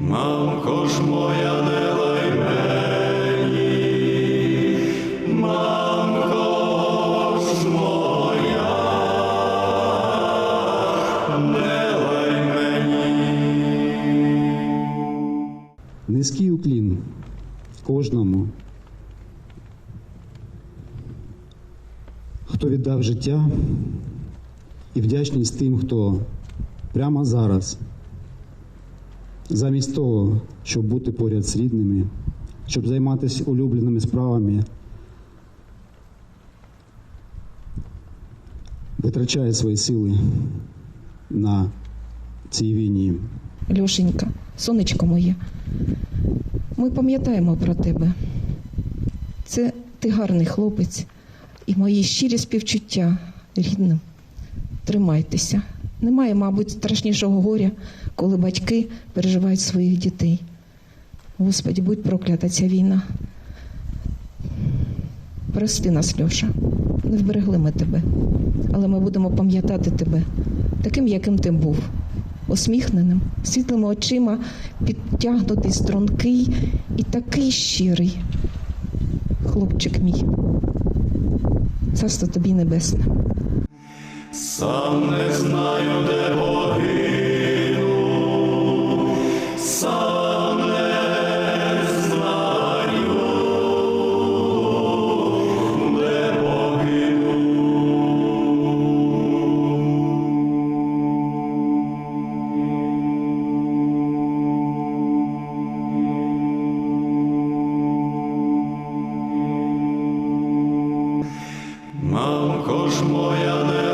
Мамко ж моя не лай мені, мамко ж моя, не лай мені. Низький уклін кожному, хто віддав життя і вдячність тим, хто прямо зараз замість того, щоб бути поряд з рідними, щоб займатися улюбленими справами, витрачає свої сили на цій війні. Льошенька, сонечко моє, ми пам'ятаємо про тебе. Це ти гарний хлопець і мої щирі співчуття рідним. Тримайтеся. Немає, мабуть, страшнішого горя, коли батьки переживають своїх дітей. Господи, будь проклята ця війна. Прости нас, Льоша, не вберегли ми тебе, але ми будемо пам'ятати тебе таким, яким ти був, усміхненим, світлими очима, підтягнутий, стрункий і такий щирий. Хлопчик мій, царство тобі небесне. Сам не знаю, де погину, сам не знаю, де погину. Мамко ж моя не